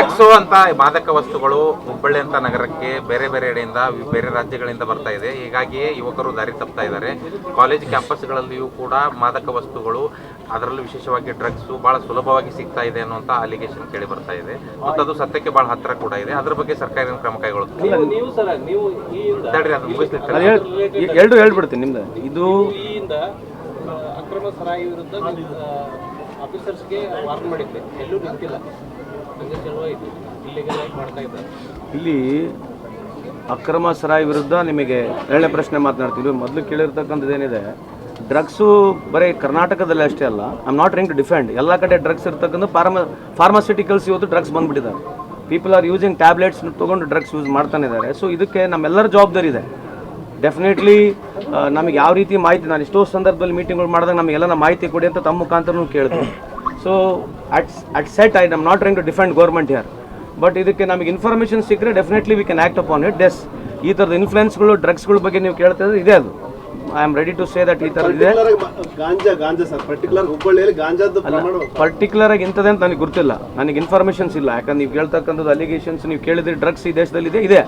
Drugs ಅಂತ ಮಾದಕ ವಸ್ತುಗಳು ಹುಬ್ಬಳ್ಳಿ ಅಂತ ನಗರಕ್ಕೆ ಬೇರೆ ಬೇರೆ ಕಡೆಯಿಂದ ಬೇರೆ ರಾಜ್ಯಗಳಿಂದ ಬರ್ತಾ ಇದೆ. ಹೀಗಾಗಿ ಯುವಕರು ದಾರಿ ತಪ್ತಾ ಇದ್ದಾರೆ. ಕಾಲೇಜ್ ಕ್ಯಾಂಪಸ್ಗಳಲ್ಲಿಯೂ ಕೂಡ ಮಾದಕ ವಸ್ತುಗಳು ಅದರಲ್ಲೂ ವಿಶೇಷವಾಗಿ ಡ್ರಗ್ಸು ಬಹಳ ಸುಲಭವಾಗಿ ಸಿಗ್ತಾ ಇದೆ ಅನ್ನುವಂಥ ಅಲಿಗೇಷನ್ ಕೇಳಿ ಬರ್ತಾ ಇದೆ. ಮತ್ತು ಅದು ಸತ್ಯಕ್ಕೆ ಬಹಳ ಹತ್ತಿರ ಕೂಡ ಇದೆ. ಅದ್ರ ಬಗ್ಗೆ ಸರ್ಕಾರ ಏನು ಕ್ರಮ ಕೈಗೊಳ್ಳುತ್ತೆ? ಎರಡು ಹೇಳ್ಬಿಡ್ತೀನಿ ನಿಮ್ದು. ಇದು ಈ ಇಂದ ಅಕ್ರಮ ಸರಾಯಿ ವಿರುದ್ಧ ಆಫೀಸರ್ಸ್ಗೆ ವಾರ್ನ್ ಮಾಡಿದ್ದೆ ಎಲ್ಲೂ ನಿಂತಿಲ್ಲ ಇಲ್ಲಿ ಅಕ್ರಮ ಸರಾಯಿ ವಿರುದ್ಧ ನಿಮಗೆ ಎರಡನೇ ಪ್ರಶ್ನೆ ಮಾತನಾಡ್ತೀವಿ ಮೊದಲು ಕೇಳಿರ್ತಕ್ಕಂಥದ್ದು ಏನಿದೆ, ಡ್ರಗ್ಸು ಬರೀ ಕರ್ನಾಟಕದಲ್ಲಿ ಅಷ್ಟೇ ಅಲ್ಲ am not trying to defend ಎಲ್ಲ ಕಡೆ ಡ್ರಗ್ಸ್ ಇರ್ತಕ್ಕಂಥ ಫಾರ್ಮ ಫಾರ್ಮಾಸ್ಯೂಟಿಕಲ್ಸ್ ಇವತ್ತು ಡ್ರಗ್ಸ್ ಬಂದುಬಿಟ್ಟಿದ್ದಾರೆ. ಪೀಪಲ್ ಆರ್ ಯೂಸಿಂಗ್ ಟ್ಯಾಬ್ಲೆಟ್ಸ್ ತೊಗೊಂಡು ಡ್ರಗ್ಸ್ ಯೂಸ್ ಮಾಡ್ತಾನೆ ಇದ್ದಾರೆ. ಸೊ ಇದಕ್ಕೆ ನಮ್ಮೆಲ್ಲರ ಜವಾಬ್ದಾರಿ ಇದೆ. ಡೆಫಿನೆಟ್ಲಿ ನಮಗೆ ಯಾವ ರೀತಿ ಮಾಹಿತಿ, ನಾನು ಎಷ್ಟೋ ಸಂದರ್ಭದಲ್ಲಿ ಮೀಟಿಂಗ್ಗಳು ಮಾಡಿದಾಗ ನಮಗೆಲ್ಲ ಮಾಹಿತಿ ಕೊಡಿ ಅಂತ ತಮ್ಮ ಮುಖಾಂತರ ಕೇಳಿದ್ವಿ so at at set I am not trying to defend government here but ಇದಕ್ಕೆ ನಮಗೆ ಇನ್ಫಾರ್ಮೇಷನ್ ಸಿಕ್ಕರೆ definitely we can act upon it ಡೆಸ್ ಈ ಥರದ ಇನ್ಫ್ಲುಯೆನ್ಸ್ಗಳು ಡ್ರಗ್ಸ್ಗಳ ಬಗ್ಗೆ ನೀವು ಕೇಳ್ತಾ ಇದ್ರೆ ಇದೆ ಅದು. I am ready to say that ಈ ಥರ ಇದೆ. ಗಾಂಜಾ ಗಾಂಜಾ ಸರ್. ಪರ್ಟಿಕ್ಯುಲರ್ ಆಗಿ ಇಂಥದ್ದೇ ಅಂತ ನನಗೆ ಗೊತ್ತಿಲ್ಲ. ನನಗೆ ಇನ್ಫಾರ್ಮೇಷನ್ಸ್ ಇಲ್ಲ. ಯಾಕಂದ್ರೆ ನೀವು ಕೇಳ್ತಕ್ಕಂಥದ್ದು ಅಲಿಗೇಷನ್ಸ್ ನೀವು ಕೇಳಿದ್ರೆ ಡ್ರಗ್ಸ್ ಈ ದೇಶದಲ್ಲಿ ಇದೆ ಇದೆ.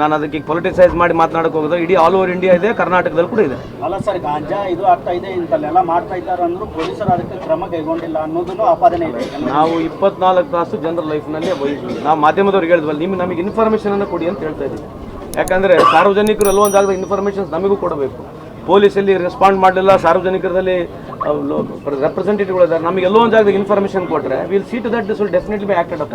ನಾನು ಅದಕ್ಕೆ ಪೊಲಿಟಿಸೈಸ್ ಮಾಡಿ ಮಾತನಾಡಕ್ಕೆ ಹೋಗೋದು. ಇಡೀ ಆಲ್ ಓವರ್ ಇಂಡಿಯಾ ಇದೆ ಕರ್ನಾಟಕದಲ್ಲಿ ಕೂಡ ಇದೆ. ಅಲ್ಲ ಸರ್ ಗಾಂಜಾ ಇದು ಆಗ್ತಾ ಇದೆ ಇಂತಲ್ಲೆಲ್ಲ ಮಾಡ್ತಾ ಇದ್ದಾರೆ ಅಂದ್ರು ಪೊಲೀಸರು ಅದಕ್ಕೆ ಕ್ರಮ ಕೈಗೊಂಡಿಲ್ಲ ಅನ್ನೋದನ್ನು ಆಪಾದನೆ ಇದೆ. ನಾವು ಇಪ್ಪತ್ನಾಲ್ಕು ತಾಸು ಜನರ ಲೈಫ್ನಲ್ಲಿ ನಾವು ಮಾಧ್ಯಮದವ್ರಿಗೆ ಹೇಳಿದ್ವಲ್ಲ ನಿಮ್ಗೆ ನಮಗೆ ಇನ್ಫಾರ್ಮೇಷನ್ ಅನ್ನು ಕೊಡಿ ಅಂತ ಹೇಳ್ತಾ ಇದ್ದೀವಿ. ಯಾಕಂದ್ರೆ ಸಾರ್ವಜನಿಕರು ಎಲ್ಲೋ ಒಂದು ಜಾಗದ ಇನ್ಫಾರ್ಮೇಷನ್ಸ್ ನಮಗೂ ಕೊಡಬೇಕು. ಪೊಲೀಸಲ್ಲಿ ರೆಸ್ಪಾಂಡ್ ಮಾಡಲಿಲ್ಲ ಸಾರ್ವಜನಿಕರಲ್ಲಿ ರೆಪ್ರೆಸೆಂಟೇಟಿವ್ಗಳು ಇದ್ದಾರೆ. ನಮಗೆ ಎಲ್ಲೋ ಒಂದು ಜಾಗದಾಗ ಇನ್ಫಾರ್ಮೇಷನ್ ಕೊಟ್ಟರೆ will see to that this will definitely be acted up